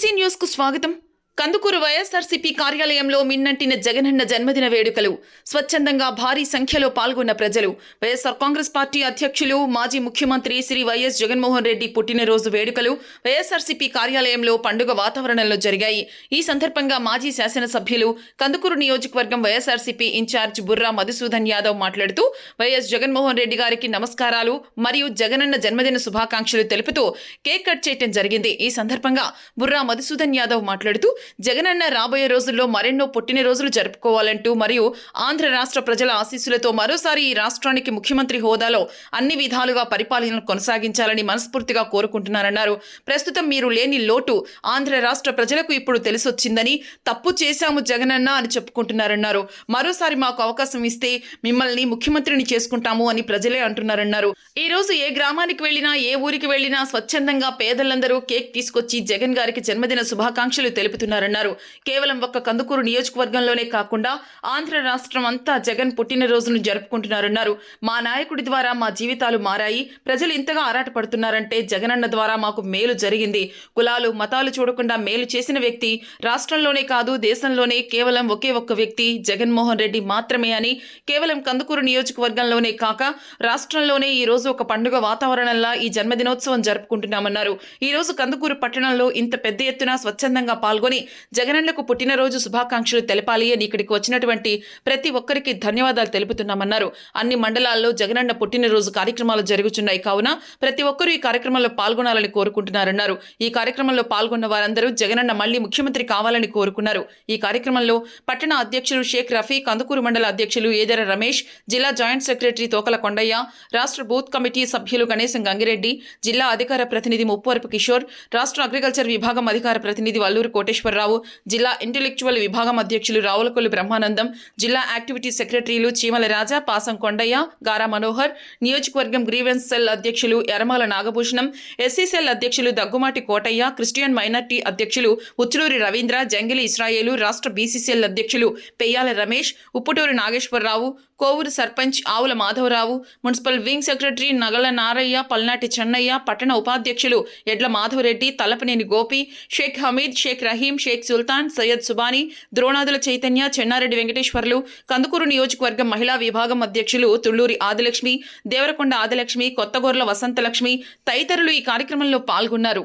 తులసి న్యూస్కు స్వాగతం. కందుకూరు వైఎస్ఆర్సీపీ కార్యాలయంలో మిన్నంటిన జగనన్న జన్మదిన వేడుకలు. స్వచ్ఛందంగా భారీ సంఖ్యలో పాల్గొన్న ప్రజలు. వైఎస్ఆర్ కాంగ్రెస్ పార్టీ అధ్యక్షులు మాజీ ముఖ్యమంత్రి శ్రీ వైఎస్ జగన్మోహన్ రెడ్డి పుట్టినరోజు వేడుకలు వైఎస్ఆర్సీపీ కార్యాలయంలో పండుగ వాతావరణంలో జరిగాయి. ఈ సందర్భంగా మాజీ శాసనసభ్యులు కందుకూరు నియోజకవర్గం వైఎస్ఆర్సీపీ ఇన్ఛార్జ్ బుర్రా మధుసూదన్ యాదవ్ మాట్లాడుతూ వైఎస్ జగన్మోహన్ రెడ్డి గారికి నమస్కారాలు మరియు జగనన్న జన్మదిన శుభాకాంక్షలు తెలుపుతూ కేక్ కట్ చేయడం జరిగింది. ఈ సందర్భంగా బుర్రా మధుసూదన్ యాదవ్ మాట్లాడుతూ జగనన్న రాబోయే రోజుల్లో మరెన్నో పుట్టినరోజులు జరుపుకోవాలంటూ మరియు ఆంధ్ర రాష్ట్ర ప్రజల ఆశీస్సులతో మరోసారి ఈ రాష్ట్రానికి ముఖ్యమంత్రి హోదాలో అన్ని విధాలుగా పరిపాలన కొనసాగించాలని మనస్ఫూర్తిగా కోరుకుంటున్నారన్నారు ప్రస్తుతం మీరు లేని లోటు ఆంధ్ర రాష్ట్ర ప్రజలకు ఇప్పుడు తెలిసొచ్చిందని తప్పు చేశాము జగనన్న అని చెప్పుకుంటున్నారన్నారు. మరోసారి మాకు అవకాశం ఇస్తే మిమ్మల్ని ముఖ్యమంత్రిని చేసుకుంటాము అని ప్రజలే అంటున్నారన్నారు. ఈ రోజు ఏ గ్రామానికి వెళ్ళినా ఏ ఊరికి వెళ్ళినా స్వచ్ఛందంగా పేదలందరూ కేక్ తీసుకొచ్చి జగన్ గారికి జన్మదిన శుభాకాంక్షలు చేస్తున్నారన్నారు. కేవలం ఒక్క కందుకూరు నియోజకవర్గంలోనే కాకుండా ఆంధ్ర రాష్ట్రం అంతా జగన్ పుట్టినరోజును జరుపుకుంటున్నారన్నారు. మా నాయకుడి ద్వారా మా జీవితాలు మారాయి. ప్రజలు ఇంతగా ఆరాటపడుతున్నారంటే జగనన్న ద్వారా మాకు మేలు జరిగింది. కులాలు మతాలు చూడకుండా మేలు చేసిన వ్యక్తి రాష్ట్రంలోనే కాదు దేశంలోనే కేవలం ఒకే ఒక్క వ్యక్తి జగన్మోహన్ రెడ్డి మాత్రమే అని కేవలం కందుకూరు నియోజకవర్గంలోనే కాక రాష్ట్రంలోనే ఈ రోజు ఒక పండుగ వాతావరణంలా ఈ జన్మదినోత్సవం జరుపుకుంటున్నామన్నారు. ఈ రోజు కందుకూరు పట్టణంలో ఇంత పెద్ద ఎత్తున స్వచ్ఛందంగా పాల్గొని జగనన్నకు పుట్టినరోజు శుభాకాంక్షలు తెలపాలి అని ఇక్కడికి వచ్చినటువంటి ప్రతి ఒక్కరికి ధన్యవాదాలు తెలుపుతున్నామన్నారు. అన్ని మండలాల్లో జగనన్న పుట్టినరోజు కార్యక్రమాలు జరుగుతున్నాయి కావున ప్రతి ఒక్కరూ ఈ కార్యక్రమంలో పాల్గొనాలని కోరుకుంటున్నారన్నారు. ఈ కార్యక్రమంలో పాల్గొన్న వారందరూ జగనన్న మళ్ళీ ముఖ్యమంత్రి కావాలని కోరుకున్నారు. ఈ కార్యక్రమంలో పట్టణ అధ్యక్షులు షేక్ రఫీ కందుకూరు మండల అధ్యక్షులు ఏదర రమేష్ జిల్లా జాయింట్ సెక్రటరీ తోకల కొండయ్య రాష్ట్ర బూత్ కమిటీ సభ్యులు గణేశం గంగిరెడ్డి జిల్లా అధికార ప్రతినిధి ముప్పవరపు కిషోర్ రాష్ట్ర అగ్రికల్చర్ విభాగం అధికార ప్రతినిధి వల్లూరు కోటేశ్వరరావు జిల్లా ఇంటెలెక్చువల్ విభాగం అధ్యక్షులు రావులకొల్లు బ్రహ్మానందం జిల్లా యాక్టివిటీ సెక్రటరీలు చీమల రాజా పాసం కొండయ్య గారా మనోహర్ నియోజకవర్గం గ్రీవెన్స్ సెల్ అధ్యక్షులు ఎరమాల నాగభూషణం ఎస్సీ సెల్ అధ్యక్షులు దగ్గుమాటి కోటయ్య క్రిస్టియన్ మైనార్టీ అధ్యక్షులు ఉచ్చులూరి రవీంద్ర జంగిలి ఇస్రాయేలు రాష్ట్ర బీసీసీఎల్ అధ్యక్షులు పెయ్యాల రమేష్ ఉప్పుటూరు నాగేశ్వరరావు కోవూరు సర్పంచ్ ఆవుల మాధవరావు మున్సిపల్ వింగ్ సెక్రటరీ నగల నారయ్య పల్నాటి చెన్నయ్య పట్టణ ఉపాధ్యక్షులు ఎడ్ల మాధవరెడ్డి తలపనేని గోపి షేక్ హమీద్ షేక్ రహీం షేక్ సుల్తాన్ సయ్యద్ సుబానీ ద్రోణాదుల చైతన్య చెన్నారెడ్డి వెంకటేశ్వర్లు కందుకూరు నియోజకవర్గం మహిళా విభాగం అధ్యక్షులు తుళ్ళూరి ఆదిలక్ష్మి దేవరకొండ ఆదిలక్ష్మి కొత్తగోర్ల వసంతలక్ష్మి తదితరులు ఈ కార్యక్రమంలో పాల్గొన్నారు.